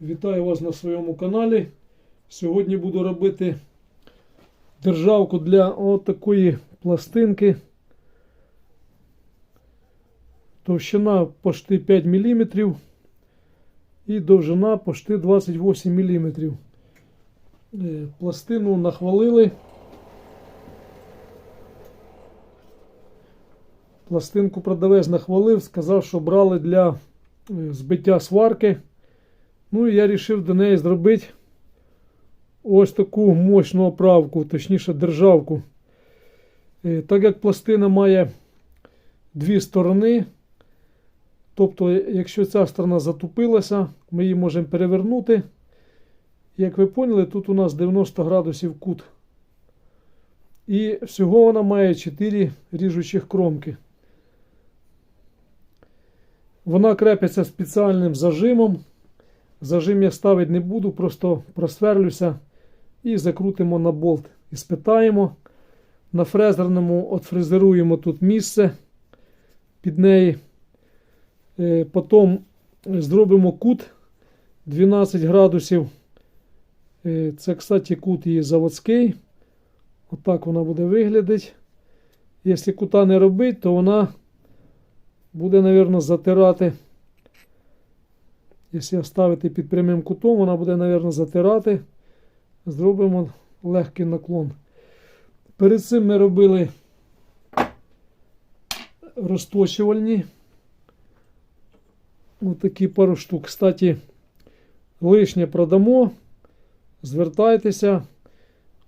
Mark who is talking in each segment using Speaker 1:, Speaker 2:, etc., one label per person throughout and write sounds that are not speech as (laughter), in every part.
Speaker 1: Вітаю вас на своєму каналі. Сьогодні буду робити державку для отакої пластинки. Товщина почти 5 мм і довжина почти 28 мм. Пластину нахвалили. Пластинку продавець нахвалив, сказав, що брали для е, збиття сварки. Ну і я вирішив до неї зробити ось таку мощну оправку, точніше державку. Е, Так як пластина має дві сторони, тобто, якщо ця сторона затупилася, ми її можемо перевернути. Як ви поняли, тут у нас 90 градусів кут. І всього вона має 4 ріжучих кромки. Вона крепиться спеціальним зажимом. Зажим я ставити не буду, просто просверлюся і закрутимо на болт. І спитаємо. На фрезерному отфрезеруємо тут місце під неї. Е, Потім зробимо кут 12 градусів. Е, Це, кстати, кут її заводський. Отак вона буде виглядати. Якщо кута не робити, то вона буде, мабуть, затирати. Якщо ставити під прямим кутом, вона буде, мабуть, затирати. Зробимо легкий наклон. Перед цим ми робили розточувальні. Ось такі пару штук. Кстати, лишнє продамо. Звертайтеся.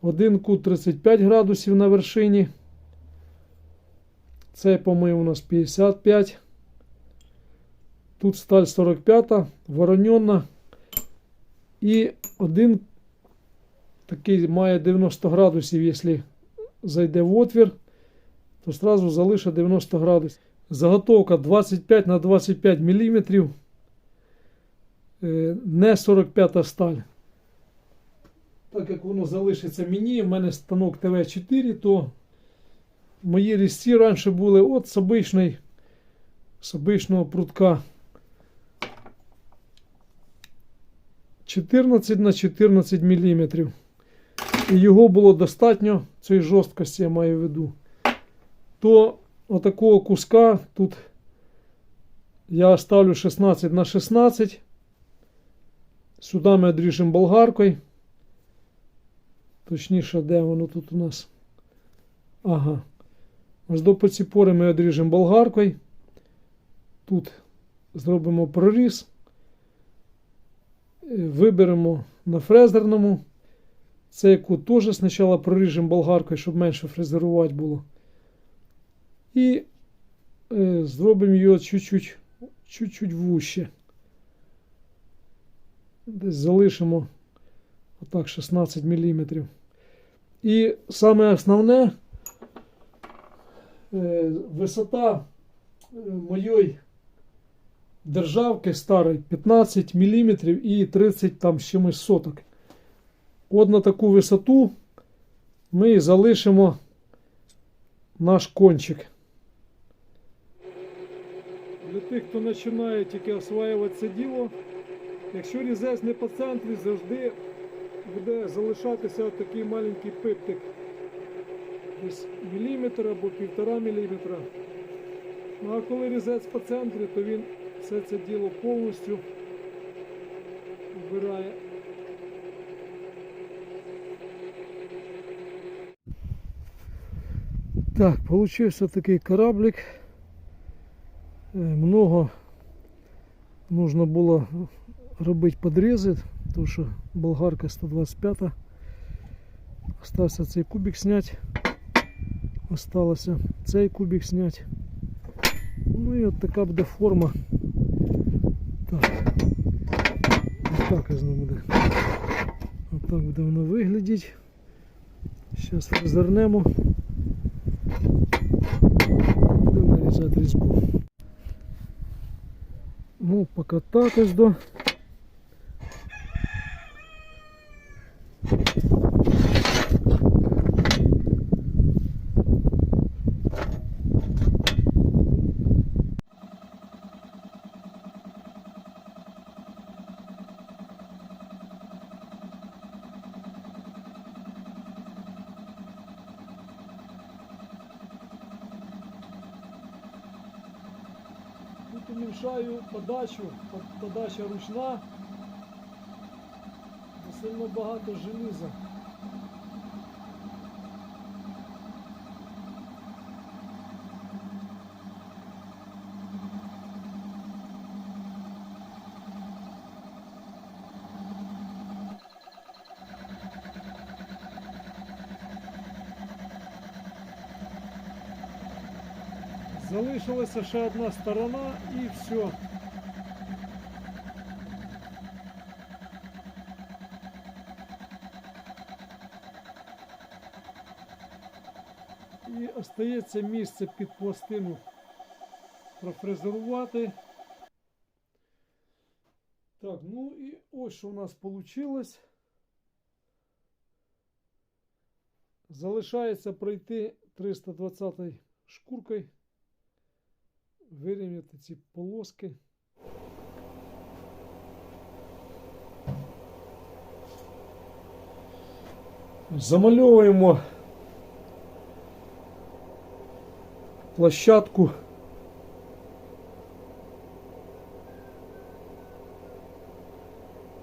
Speaker 1: Один кут 35 градусів на вершині. Цей, по-моєму, у нас 55. Тут сталь 45, воронена. І один такий має 90 градусів, якщо зайде в отвір, то одразу залишить 90 градусів. Заготовка 25 на 25 мм. Не 45 сталь. Так як воно залишиться мені, в мене станок ТВ4, то мої різці раніше були от з обичного прутка. 14 на 14 мм. І його було достатньо, цієї жорсткості я маю в виду. То отакого куска тут я ставлю 16 на 16. Сюди ми відріжемо болгаркою. Точніше, де воно тут у нас? Ага. Ось до по ці пори ми відріжемо болгаркою. Тут зробимо проріз. Виберемо на фрезерному. Цей кут теж спочатку проріжемо болгаркою, щоб менше фрезерувати було. І е, зробимо його чуть-чуть чуть-чуть вуще. Десь залишимо отак 16 мм. І саме основне е, висота е, моєї державки старої 15 мм і 30 там чимось соток. От на таку висоту ми залишимо наш кончик. Для тих, хто починає тільки осваювати це діло, якщо різець не по центрі, завжди буде залишатися такий маленький пиптик. Десь міліметр або півтора міліметра. Ну а коли різець по центрі, то він все це діло повністю вбирає. Так, получився такий кораблик. Е, Много нужно було робити подрізи, тому що болгарка 125. Остався цей кубик зняти. Осталося цей кубик зняти. Ну і от така буде форма. Так. Ось так воно буде. Отак так буде воно виглядіти. Зараз розвернемо. Будемо нарізати різьбу. Ну, поки так ось до. Уменьшаю подачу, подача ручна, сильно багато желіза. Залишилася ще одна сторона і все. І остається місце під пластину профрезерувати. Так, ну і ось що у нас вийшло. Залишається пройти 320 шкуркою вирівняти ці полоски. Замальовуємо площадку.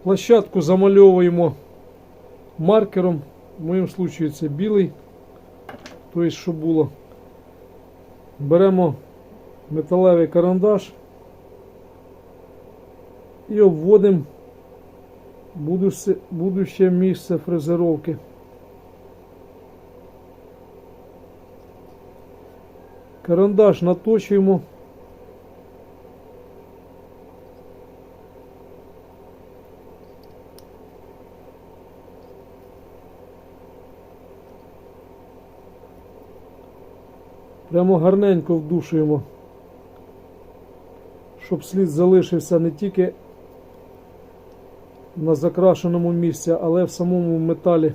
Speaker 1: Площадку замальовуємо маркером. В моєму случаю це білий, тобто, що було. Беремо металевий карандаш і обводимо будуще, місце фрезеровки. Карандаш наточуємо. Прямо гарненько вдушуємо щоб слід залишився не тільки на закрашеному місці, але в самому металі.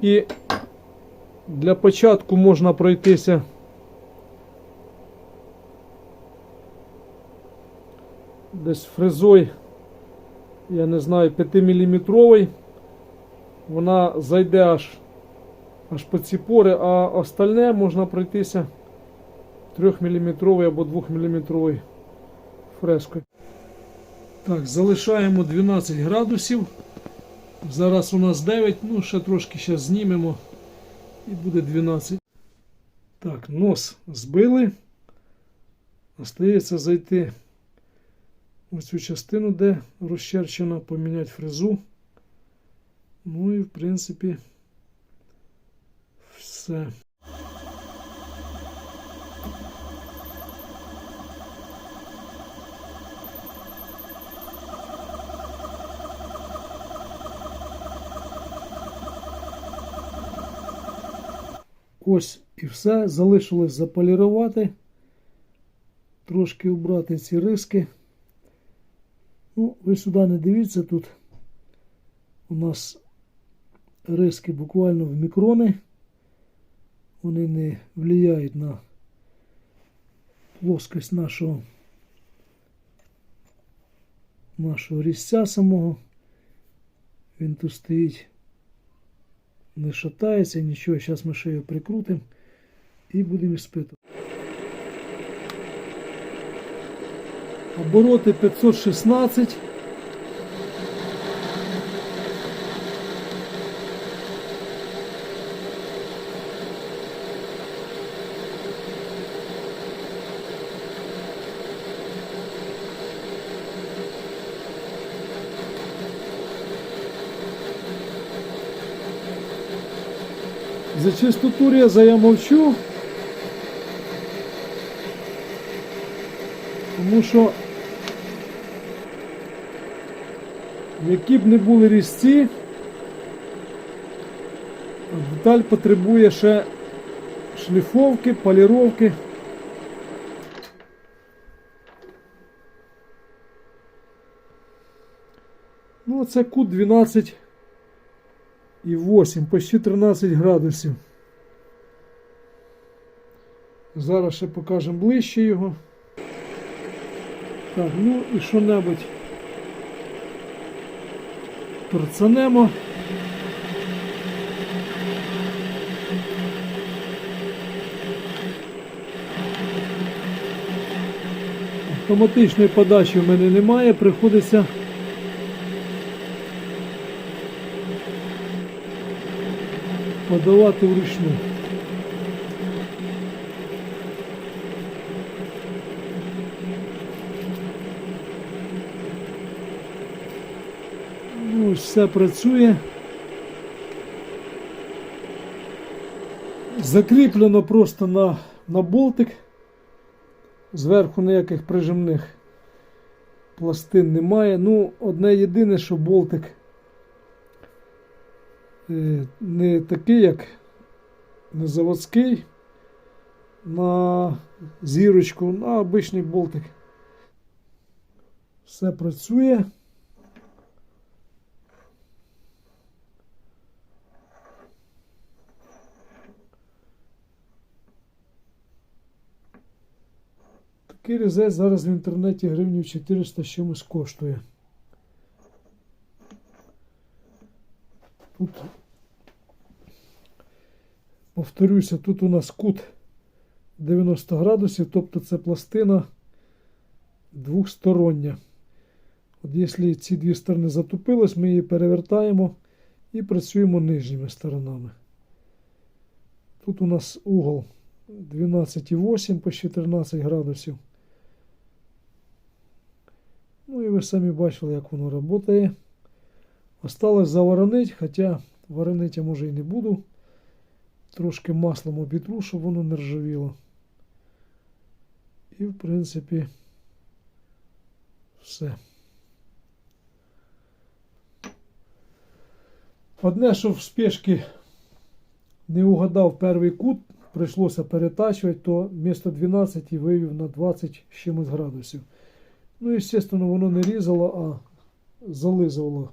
Speaker 1: І для початку можна пройтися десь фрезой я не знаю, 5-мм. Вона зайде аж аж по ці пори, а остальне можна пройтися 3-мм або 2-мм фрескою. Так, залишаємо 12 градусів. Зараз у нас 9, ну ще трошки ще знімемо і буде 12. Так, нос збили. Остається зайти ось цю частину, де розчерчена, поміняти фрезу. Ну і в принципі все. Ось і все. Залишилось заполірувати, трошки убрати ці риски. Ну, ви сюди не дивіться, тут у нас риски буквально в мікрони. Вони не впливають на плоскость нашого нашого різця самого. Він тут стоїть, не шатається, нічого. Зараз ми ще його прикрутимо і будемо іспитувати. Обороти 516. За чистоту реза я молчу. Тому що які б не були різці, деталь потребує ще шліфовки, поліровки. Ну, це кут 12 і 8, почти 13 градусів. Зараз ще покажемо ближче його. Так, ну і що-небудь торцанемо. Автоматичної подачі в мене немає, приходиться подавати вручну. Ну, ось все працює. Закріплено просто на, на болтик. Зверху ніяких прижимних пластин немає. Ну, одне єдине, що болтик е, не такий, як не заводський на зірочку, на обичний болтик. Все працює. Такий різець зараз в інтернеті гривнів 400 з чимось коштує. Тут, повторюся, тут у нас кут 90 градусів, тобто це пластина двохстороння. От якщо ці дві сторони затупились, ми її перевертаємо і працюємо нижніми сторонами. Тут у нас угол 12,8 по 14 градусів. Ну і ви самі бачили, як воно працює. Осталось заворонити, хоча воронити я може і не буду. Трошки маслом обітру, щоб воно не ржавіло. І в принципі все. Одне, що в спешці не угадав перший кут, прийшлося перетачувати, то вмісто 12 вивів на 20 з чимось градусів. Ну, естественно, воно не різало, а зализувало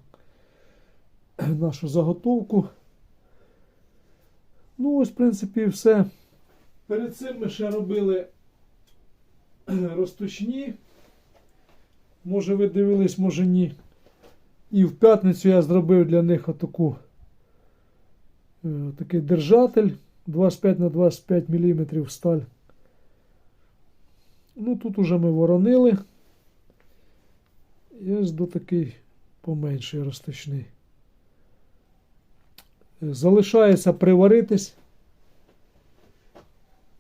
Speaker 1: нашу заготовку. Ну, ось, в принципі, все. Перед цим ми ще робили (clears throat) розточні. Може, ви дивились, може ні. І в п'ятницю я зробив для них отаку, е, такий держатель 25 на 25 мм сталь. Ну, тут уже ми воронили. Ось до такий поменший розточний. Е, Залишається приваритись.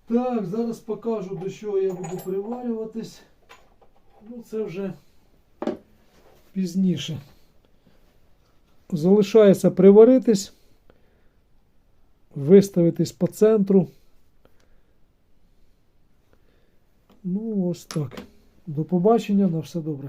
Speaker 1: Так, зараз покажу, до чого я буду приварюватись. Ну, це вже пізніше. Залишається приваритись, виставитись по центру. Ну, ось так. До побачення, на все добре.